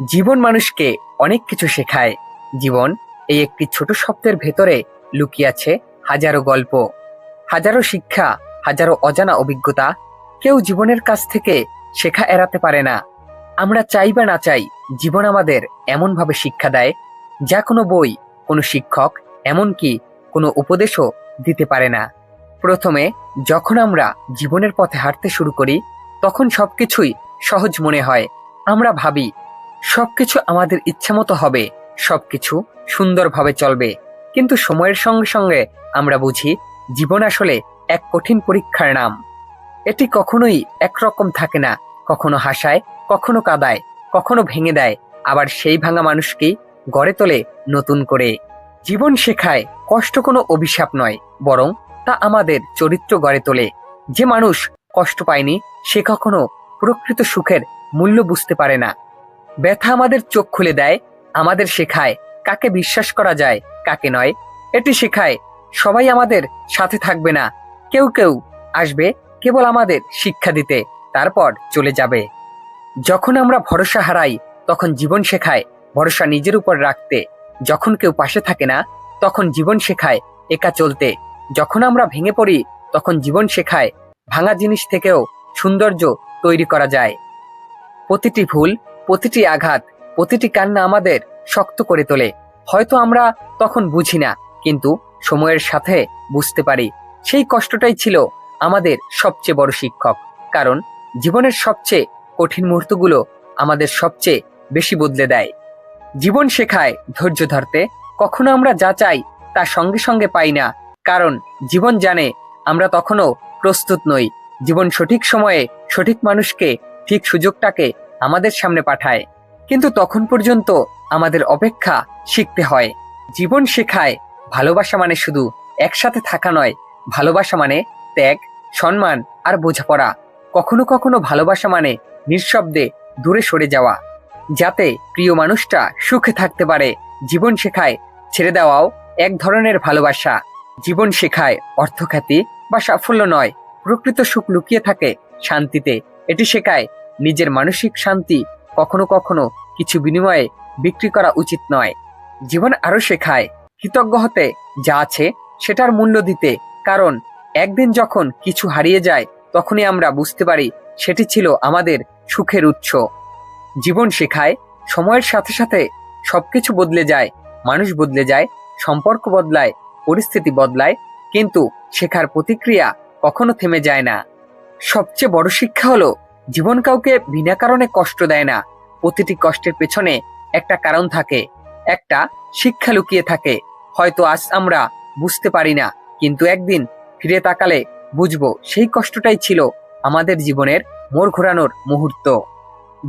জীবন মানুষকে অনেক কিছু শেখায়। জীবন এই একটি ছোট শব্দের ভেতরে লুকিয়ে আছে হাজারো গল্প, হাজারো শিক্ষা, হাজারো অজানা অভিজ্ঞতা। কেউ জীবনের কাছ থেকে শেখা এড়াতে পারে না। আমরা চাই বা না চাই, জীবন আমাদের এমনভাবে শিক্ষা দেয়, যা কোনো বই, কোনো শিক্ষক, এমনকি কোনো উপদেশও দিতে পারে না। প্রথমে, যখন আমরা জীবনের পথে হাঁটতে শুরু করি, তখন সবকিছুই সহজ মনে হয়। আমরা ভাবি সবকিছু আমাদের ইচ্ছামতো হবে, সবকিছু সুন্দরভাবে চলবে। কিন্তু সময়ের সঙ্গে সঙ্গে আমরা বুঝি, জীবন আসলে এক কঠিন পরীক্ষার নাম। এটি কখনোই একরকম থাকে না, কখনো হাসায়, কখনো কাদায়, কখনো ভেঙে দেয়, আবার সেই ভাঙা মানুষকেই গড়ে তোলে নতুন করে। জীবন শেখায় কষ্ট কোনো অভিশাপ নয়, বরং তা আমাদের চরিত্র গড়ে তোলে। যে মানুষ কষ্ট পায়নি, সে কখনো প্রকৃত সুখের মূল্য বুঝতে পারে না। ব্যথা আমাদের চোখ খুলে দেয়, আমাদের শেখায় কাকে বিশ্বাস করা যায়, কাকে নয়। এটি শেখায়, সবাই আমাদের সাথে থাকবে না। কেউ কেউ আসবে কেবল আমাদের শিক্ষা দিতে, তারপর চলে যাবে। যখন আমরা ভরসা হারাই, তখন জীবন শেখায়, ভরসা নিজের উপর রাখতে। যখন কেউ পাশে থাকে না, তখন জীবন শেখায় একা চলতে। যখন আমরা ভেঙে পড়ি, তখন জীবন শেখায়, ভাঙা জিনিস থেকেও সৌন্দর্য তৈরি করা যায়। প্রতিটি ভুল প্রতিটি আঘাত, প্রতিটি কান্না আমাদের শক্ত করে তোলে। হয়তো আমরা তখন বুঝি না, কিন্তু সময়ের সাথে বুঝতে পারি। সেই কষ্টটাই ছিল আমাদের সবচেয়ে বড় শিক্ষক। কারণ জীবনের সবচেয়ে কঠিন মুহূর্তগুলো আমাদের সবচেয়ে বেশি বদলে দেয়। জীবন শেখায় ধৈর্য ধরতে, কখনো আমরা যা চাই তা সঙ্গে সঙ্গে পাই না। কারণ জীবন জানে, আমরা তখনও প্রস্তুত নই। জীবন সঠিক সময়ে সঠিক মানুষকে, ঠিক সুযোগটাকে আমাদের সামনে পাঠায়। কিন্তু তখন পর্যন্ত আমাদের অপেক্ষা শিখতে হয়। জীবন শেখায় ভালোবাসা মানে শুধু একসাথে থাকা নয়, ভালোবাসা মানে ত্যাগ, সম্মান আর বোঝাপড়া। কখনো কখনো ভালোবাসা মানে নিঃশব্দে দূরে সরে যাওয়া, যাতে প্রিয় মানুষটা সুখে থাকতে পারে। জীবন শেখায় ছেড়ে দেওয়াও এক ধরনের ভালোবাসা। জীবন শেখায় অর্থখ্যাতি বা সাফল্য নয়, প্রকৃত সুখ লুকিয়ে থাকে শান্তিতে। এটি শেখায় নিজের মানসিক শান্তি কখনো কখনো কিছু বিনিময়ে বিক্রি করা উচিত নয়। জীবন আরও শেখায়, কৃতজ্ঞ হতে যা আছে সেটার মূল্য দিতে। কারণ, একদিন যখন কিছু হারিয়ে যায়, তখনই আমরা বুঝতে পারি সেটি ছিল আমাদের সুখের উৎস। জীবন শেখায়, সময়ের সাথে সাথে সবকিছু বদলে যায়, মানুষ বদলে যায়, সম্পর্ক বদলায়, পরিস্থিতি বদলায়, কিন্তু শেখার প্রতিক্রিয়া কখনো থেমে যায় না। সবচেয়ে বড় শিক্ষা হলো জীবন কাউকে বিনা কারণে কষ্ট দেয় না। প্রতিটি কষ্টের পেছনে একটা কারণ থাকে, একটা শিক্ষা লুকিয়ে থাকে। হয়তো আজ আমরা বুঝতে পারি না, কিন্তু একদিন ফিরে তাকালে বুঝব সেই কষ্টটাই ছিল আমাদের জীবনের মোড় ঘোরানোর মুহূর্ত।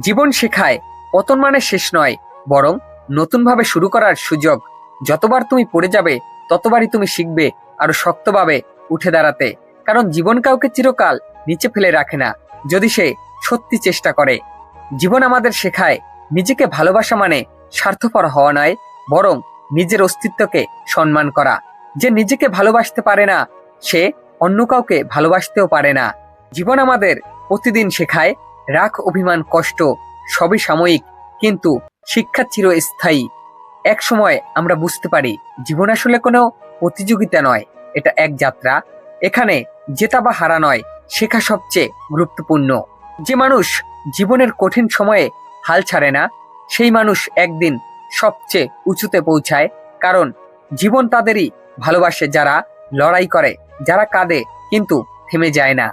জীবন শেখায়, পতন মানে শেষ নয়, বরং নতুনভাবে শুরু করার সুযোগ। যতবার তুমি পড়ে যাবে, ততবারই তুমি শিখবে আরও শক্তভাবে উঠে দাঁড়াতে। কারণ জীবন কাউকে চিরকাল নিচে ফেলে রাখে না। যদি সে সত্যি চেষ্টা করে। জীবন আমাদের শেখায়, নিজেকে ভালোবাসা মানে স্বার্থপর হওয়া নয়, বরং নিজের অস্তিত্বকে সম্মান করা। যে নিজেকে ভালোবাসতে পারে না, সে অন্য কাউকে ভালোবাসতেও পারে না। জীবন আমাদের প্রতিদিন শেখায় রাগ অভিমান, কষ্ট, সবই সাময়িক, কিন্তু শিক্ষা চিরস্থায়ী। এক সময় আমরা বুঝতে পারি, জীবন আসলে কোনো প্রতিযোগিতা নয়, এটা এক যাত্রা। এখানে জেতা বা হারা নয় শেখা সবচেয়ে গুরুত্বপূর্ণ। যে মানুষ জীবনের কঠিন সময়ে হাল ছাড়ে না, সেই মানুষ একদিন সবচেয়ে উঁচুতে পৌঁছায়, কারণ জীবন তাদেরই ভালোবাসে যারা লড়াই করে, যারা কাঁদে কিন্তু থেমে যায় না।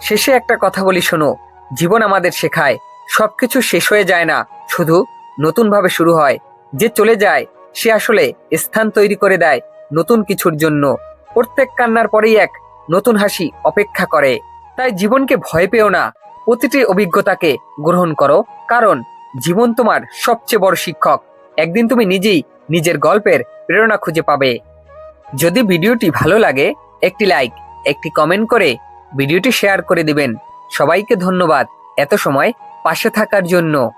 শেষে একটা কথা বলি শোনো, জীবন আমাদের শেখায়, সবকিছু শেষ হয়ে যায় না, শুধু নতুনভাবে শুরু হয়। যে চলে যায়, সে আসলে স্থান তৈরি করে দেয় নতুন কিছুর জন্য। প্রত্যেক কান্নার পরেই এক নতুন হাসি অপেক্ষা করে। তাই জীবনকে ভয় পেও না। প্রতিটি অভিজ্ঞতাকে গ্রহণ করো, কারণ জীবন তোমার সবচেয়ে বড় শিক্ষক। একদিন তুমি নিজেই নিজের গল্পের প্রেরণা খুঁজে পাবে। যদি ভিডিওটি ভালো লাগে, একটি লাইক, একটি কমেন্ট করে ভিডিওটি শেয়ার করে দিবেন। সবাইকে ধন্যবাদ। এত সময় পাশে থাকার জন্য।